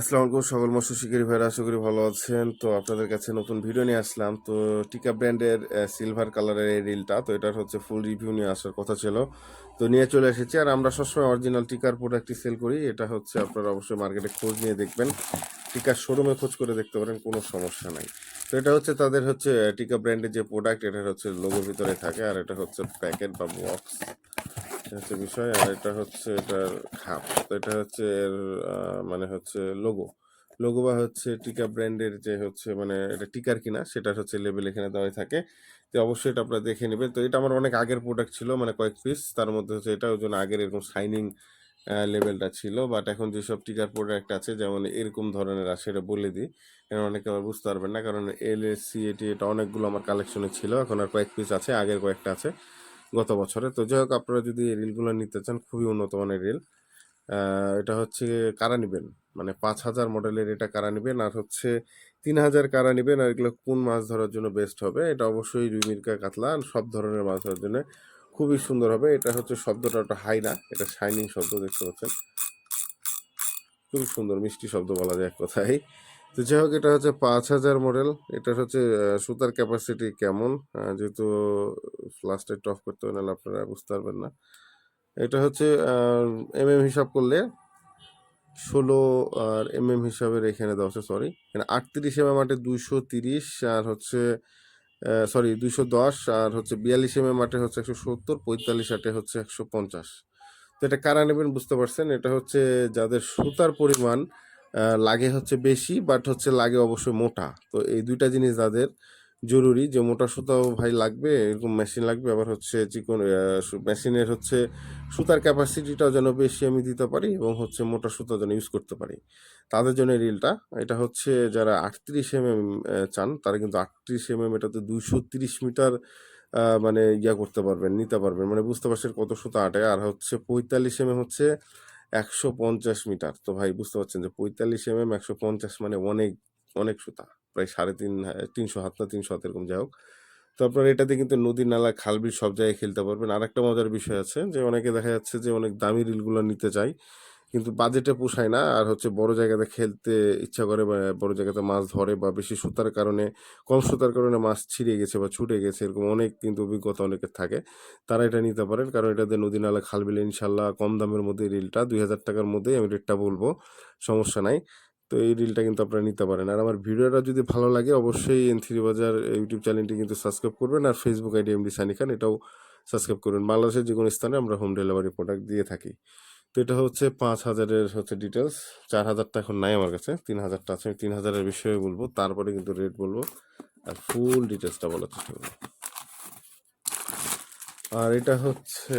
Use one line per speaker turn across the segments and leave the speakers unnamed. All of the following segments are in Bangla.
আসসালামু আলাইকুম সকল মৎস্য শিকারী ভাইরা, আশা করি ভালো আছেন। তো আপনাদের কাছে নতুন ভিডিও নিয়ে আসলাম। তো টিকা ব্র্যান্ডের সিলভার কালারের এই রিলটা, তো এটার হচ্ছে ফুল রিভিউ নিয়ে আসার কথা ছিল। তো নিয়ে চলে এসেছি, আর আমরা সবসময় অরিজিনাল টিকার প্রোডাক্টই সেল করি। এটা হচ্ছে আপনারা অবশ্যই মার্কেটে খোঁজ নিয়ে দেখবেন। টিকার শোরুমে খোঁজ করে দেখতে পারেন, কোনো সমস্যা নাই। তো এটা হচ্ছে তাদের হচ্ছে টিকা ব্র্যান্ডের যে প্রোডাক্ট এটার হচ্ছে লোগোর ভিতরে থাকে, আর এটা হচ্ছে প্যাকেট বা বক্স হচ্ছে বিষয়, আর এটা হচ্ছে এটার খাপ। এটা হচ্ছে এর মানে হচ্ছে লোগো লোগো বা হচ্ছে টিকা ব্র্যান্ডের যে হচ্ছে মানে এটা টিকার কিনা সেটা হচ্ছে লেবেল এখানে দেওয়াই থাকে। তো অবশ্যই এটা আপনারা দেখে নেবেন। তো এটা আমার অনেক আগের প্রোডাক্ট ছিল মানে কয়েক পিস তার মধ্যে হচ্ছে এটা ওই জন্য আগের এরকম শাইনিং লেভেলটা ছিল। বাট এখন যেসব টিকার প্রোডাক্ট আছে, যেমন এরকম ধরনের আছে, এটা বলে দিই। কারণ অনেকে আবার বুঝতে পারবেন না, কারণ এল এস সি এটি এটা অনেকগুলো আমার কালেকশনে ছিল। এখন আর কয়েক পিস আছে, আগের কয়েকটা আছে। গত বছরে। তো যাই হোক আপনারা যদি এই রিলগুলো নিতে চান খুবই উন্নত মানের রিল। এটা হচ্ছে কারা নেবেন? মানে পাঁচ হাজার মডেলের এটা কারা নেবেন? আর হচ্ছে তিন হাজার কারা নেবেন? আর এগুলো কোন মাছ ধরার জন্য বেস্ট হবে? এটা অবশ্যই রুমিরকা কাতলা সব ধরনের মাছ ধরার জন্য খুবই সুন্দর হবে। এটা হচ্ছে শব্দটা ওটা হাই না এটা শাইনিং শব্দ দেখতে পাচ্ছেন? খুবই সুন্দর মিষ্টি শব্দ বলা যায় এক কথায়। তো যাই হোক এটা হচ্ছে পাঁচ হাজার মডেল। এটা হচ্ছে সুতার ক্যাপাসিটি কেমন? আহ, ফ্লাস্টে অফ করতে হবে নাহলে আপনারা বুঝতে পারবেন না। এটা হচ্ছে এম এম হিসাব করলে ষোলো আর এম এম হিসাবের এখানে দেওয়া আছে সরি এখানে আটত্রিশ এম এম আটে দুইশো তিরিশ আর হচ্ছে সরি দুইশো দশ আর হচ্ছে বিয়াল্লিশ এম এম আটে হচ্ছে একশো সত্তর, পঁয়তাল্লিশ আটে হচ্ছে একশো পঞ্চাশ। তো এটা কারা নেবেন বুঝতে পারছেন? এটা হচ্ছে যাদের সুতার পরিমাণ লাগে হচ্ছে বেশি বাট হচ্ছে লাগে অবশ্যই মোটা। তো এই দুইটা জিনিস যাদের জরুরি যে মোটা সুতাও ভাই লাগবে, এরকম মেশিন লাগবে। আবার হচ্ছে চিকন মেশিনের হচ্ছে সুতার ক্যাপাসিটিটাও যেন বেশি আমি দিতে পারি এবং হচ্ছে মোটা সুতা যেন ইউজ করতে পারি। তাদের জন্য রিলটা এটা হচ্ছে যারা আটত্রিশ এম এম চান, তারা কিন্তু আটত্রিশ এম এম এটাতে দুইশো তিরিশ মিটার মানে ইয়া করতে পারবেন, নিতে পারবেন। মানে বুঝতে পারছেন কত সুতা আটে। আর হচ্ছে পঁয়তাল্লিশ এম এম হচ্ছে একশো পঞ্চাশ মিটার। তো ভাই বুঝতে পারছেন যে পঁয়তাল্লিশ এম এম একশো পঞ্চাশ মানে অনেক অনেক সুতা। প্রায় সাড়ে তিন তিনশো হাত না তিনশো হাত এরকম যাই হোক তো আপনার এটাতে কিন্তু নদী, নালা, খাল, বিল সব জায়গায় খেলতে পারবেন। আর একটা মজার বিষয় আছে যে, অনেকে দেখা যাচ্ছে যে, অনেক দামি রিলগুলো নিতে চায়, কিন্তু বাজেটে পোষায় না। আর হচ্ছে বড় জায়গাতে খেলতে ইচ্ছা করে বা বড় জায়গাতে মাছ ধরে বা বেশি সুতার কারণে, কম সুতার কারণে মাছ ছিঁড়ে গেছে বা ছুটে গেছে, এরকম অনেক কিন্তু অভিজ্ঞতা অনেকের থাকে। তারা এটা নিতে পারেন। কারণ এটাতে নদী, নালা, খাল, বিলে ইনশাল্লাহ কম দামের মধ্যে রিলটা, দুই হাজার টাকার মধ্যেই আমি রেটটা বলব, সমস্যা নাই। তো এই রিলটা কিন্তু আপনারা নিতে পারেন। আর আমার ভিডিওটা যদি ভালো লাগে, অবশ্যই এন থ্রি বাজার ইউটিউব চ্যানেলটি কিন্তু সাবস্ক্রাইব করবেন আর Facebook ID MD Sunny Khan এটাও সাবস্ক্রাইব করবেন বাংলাদেশের যে কোনো স্থানে আমরা হোম ডেলিভারি প্রোডাক্ট দিয়ে থাকি। তো এটা হচ্ছে পাঁচ হাজারের হচ্ছে ডিটেলস চার হাজারটা এখন নাই আমার কাছে, তিন হাজারটা আছে, আমি তিন হাজারের বিষয়ে বলব, তারপরে কিন্তু রেট বলব। আর ফুল ডিটেলসটা বলার চেষ্টা করব। আর এটা হচ্ছে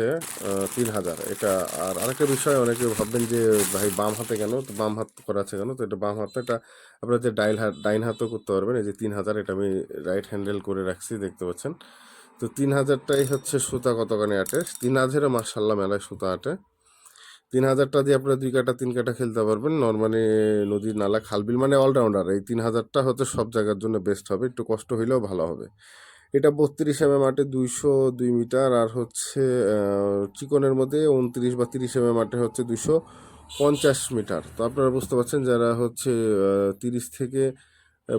তিন হাজার। এটা আর আরেকটা বিষয়, অনেকে ভাববেন যে, ভাই, বাম হাতে কেন? তো বাম হাত করা আছে কেন? তো এটা বাম হাতে এটা আপনারা যে ডাইল হাত, ডাইন হাতও করতে পারবেন। এই যে তিন হাজার, এটা আমি রাইট হ্যান্ডেল করে রাখছি, দেখতে পাচ্ছেন। তো তিন হাজারটাই হচ্ছে সুতা কতখানি আটে? তিন হাজারে মার্শাল্লাহ মেলায় সুতা আটে। তিন হাজারটা দিয়ে আপনারা দুই কাটা, তিন কাটা খেলতে পারবেন। নর্মালি নদীর নালা খালবিল মানে অলরাউন্ডার এই তিন হাজারটা হচ্ছে সব জায়গার জন্য বেস্ট হবে। একটু কষ্ট হইলেও ভালো হবে। এটা বত্রিশ এম এম আটে দুইশো দুই মিটার আর হচ্ছে চিকনের মধ্যে উনত্রিশ বা তিরিশ এম এম আটে হচ্ছে দুশো পঞ্চাশ মিটার। তো আপনারা বুঝতে পারছেন যারা হচ্ছে তিরিশ থেকে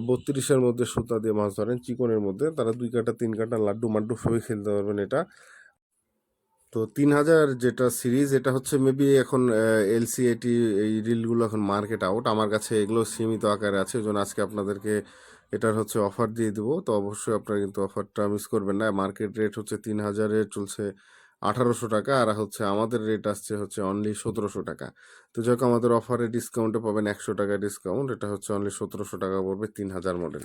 বত্রিশের মধ্যে সুতা দিয়ে মাছ ধরেন, চিকনের মধ্যে, তারা দুই কাটা, তিন কাটা লাড্ডু মাড্ডু সবই খেলতে পারবেন এটা। তো তিন হাজার যেটা সিরিজ, এটা হচ্ছে মেবি এখন এলসিএটি এই রিলগুলো এখন মার্কেট আউট আমার কাছে এগুলো সীমিত আকারে আছে, ওই জন্য আজকে আপনাদেরকে এটার হচ্ছে অফার দিয়ে দেবো। তো অবশ্যই আপনারা কিন্তু অফারটা মিস করবেন না। মার্কেট রেট হচ্ছে তিন হাজারে চলছে আঠারোশো টাকা, আর হচ্ছে আমাদের রেট আসছে হচ্ছে অনলি সতেরোশো টাকা। তো যখন আমাদের অফারে ডিসকাউন্টে পাবেন একশো টাকা ডিসকাউন্ট এটা হচ্ছে অনলি সতেরোশো টাকা পড়বে তিন হাজার মডেল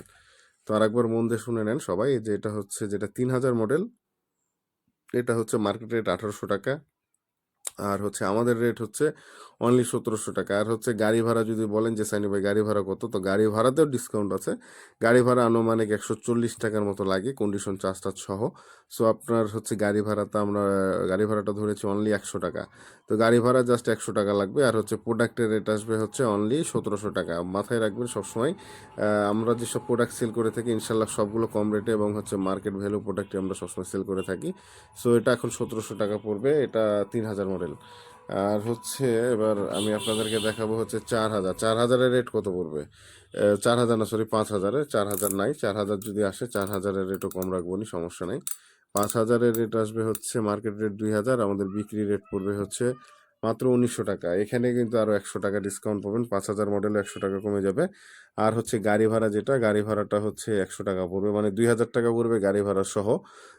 তো আরেকবার মন দিয়ে শুনে নেন সবাই যে এটা হচ্ছে, যেটা তিন হাজার মডেল এটা হচ্ছে মার্কেট রেট আঠারোশো টাকা। আর হচ্ছে আমাদের রেট হচ্ছে অনলি সতেরোশো টাকা। আর হচ্ছে গাড়ি ভাড়া যদি বলেন যে সাইনি ভাই গাড়ি ভাড়া কত, তো গাড়ি ভাড়াতেও ডিসকাউন্ট আছে। গাড়ি ভাড়া আনুমানিক একশো চল্লিশ টাকার মতো লাগে কন্ডিশন চার্জ টার্জ সহ। সো আপনার হচ্ছে গাড়ি ভাড়াতে আমরা, গাড়ি ভাড়াটা ধরেছি অনলি একশো টাকা। তো গাড়ি ভাড়া জাস্ট একশো টাকা লাগবে, আর হচ্ছে প্রোডাক্টের রেট আসবে হচ্ছে অনলি সতেরোশো টাকা। মাথায় রাখবেন সবসময় আমরা যেসব প্রোডাক্ট সেল করে থাকি, ইনশাল্লাহ সবগুলো কম রেটে এবং হচ্ছে মার্কেট ভ্যালু প্রোডাক্টই আমরা সবসময় সেল করে থাকি। সো এটা এখন সতেরোশো টাকা পড়বে, এটা তিন হাজার মডেল আর হচ্ছে এবার আমি আপনাদেরকে দেখাবো হচ্ছে চার হাজার। চার হাজারের রেট কত পড়বে? চার হাজার না সরি পাঁচ হাজারে। চার হাজার নাই, চার হাজার যদি আসে, চার হাজারের রেটও কম রাখব, নি, সমস্যা নেই। পাঁচ হাজারের রেট আসবে হচ্ছে মার্কেট রেট দুই হাজার, আমাদের বিক্রি রেট পড়বে হচ্ছে মাত্র উনিশশো টাকা। এখানে কিন্তু আরও একশো টাকা ডিসকাউন্ট পাবেন, পাঁচ হাজার মডেল একশো টাকা কমে যাবে। আর হচ্ছে গাড়ি ভাড়া যেটা, গাড়ি ভাড়াটা হচ্ছে একশো টাকা পড়বে মানে দুই হাজার টাকা পড়বে গাড়ি ভাড়া সহ।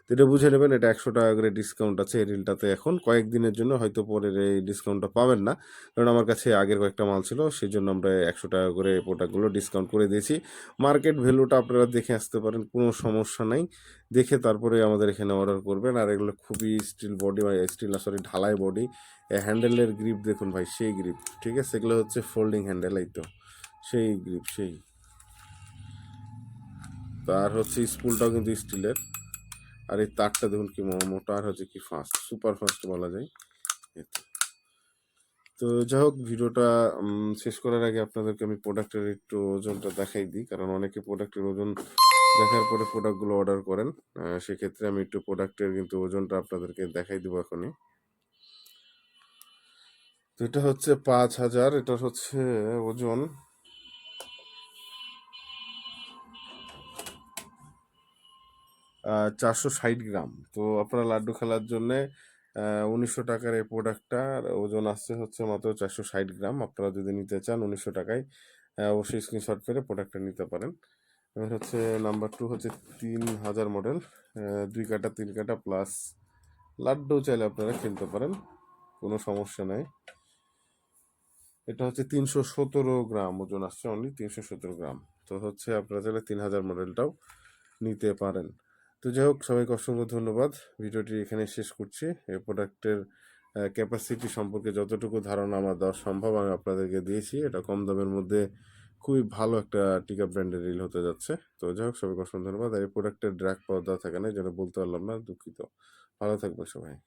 এটা বুঝে নেবেন, এটা একশো টাকা করে ডিসকাউন্ট আছে এই রিলটাতে এখন। কয়েকদিনের জন্য হয়তো পরের এই ডিসকাউন্টটা পাবেন না। কারণ আমার কাছে আগের কয়েকটা মাল ছিল, সেই জন্য আমরা একশো টাকা করে প্রোডাক্টগুলো ডিসকাউন্ট করে দিয়েছি। মার্কেট ভ্যালুটা আপনারা দেখে আসতে পারেন, কোনো সমস্যা নাই। দেখে তারপরে আমাদের এখানে অর্ডার করবেন। আর এগুলো খুবই স্টিল বডি বা স্টিল না সরি ঢালাই বডি হ্যান্ডেলের গ্রিপ দেখুন ভাই, সেই গ্রিপ ঠিক আছে? এগুলো হচ্ছে ফোল্ডিং হ্যান্ডেল এই তো। সেই গ্রিপ সেই। তার হচ্ছে স্পুলটাও কিন্তু স্টিলের আর এই তারটা দেখুন কি মোটা আর হচ্ছে কি ফাস্ট সুপার ফাস্ট বলা যায়। তো। যাই হোক, ভিডিওটা শেষ করার আগে আপনাদেরকে আমি প্রোডাক্টের একটু ওজনটা দেখাই দিই। কারণ অনেকে প্রোডাক্টের ওজন দেখার পরে প্রোডাক্টগুলো অর্ডার করেন। সেক্ষেত্রে আমি একটু প্রোডাক্টের কিন্তু ওজনটা আপনাদেরকে দেখাই দেবো এখনই। তো এটা হচ্ছে পাঁচ হাজার, এটা হচ্ছে ওজন। চারশো ষাট গ্রাম। তো আপনারা লাড্ডু খেলার জন্যে উনিশশো টাকার এই প্রোডাক্টটার ওজন আসছে হচ্ছে মাত্র চারশো ষাট গ্রাম। আপনারা যদি নিতে চান উনিশশো টাকায় অবশ্যই স্ক্রিনশট করে প্রোডাক্টটা নিতে পারেন। এবার হচ্ছে নাম্বার টু হচ্ছে তিন হাজার মডেল দুই কাটা, তিন কাটা প্লাস লাড্ডু চাইলে আপনারা খেলতে পারেন, কোনো সমস্যা নাই। এটা হচ্ছে তিনশো সতেরো গ্রাম, ওজন আসছে অনলি তিনশো সতেরো গ্রাম। তো হচ্ছে আপনারা চাইলে তিন হাজার মডেলটাও নিতে পারেন। তো যাই হোক, সবাইকে অসংখ্য ধন্যবাদ। ভিডিওটি এখানে শেষ করছি। এই প্রোডাক্টের ক্যাপাসিটি সম্পর্কে যতটুকু ধারণা আমার দেওয়া সম্ভব আমি আপনাদেরকে দিয়েছি। এটা কম দামের মধ্যে খুবই ভালো একটা টিকা ব্র্যান্ডের রিল হতে যাচ্ছে। তো যাই হোক, সবাইকে অসংখ্য ধন্যবাদ। আর এই প্রোডাক্টের ড্র্যাক পাওয়া দেওয়া থাকে না যেটা বলতে পারলাম না, দুঃখিত। ভালো থাকবে সবাই।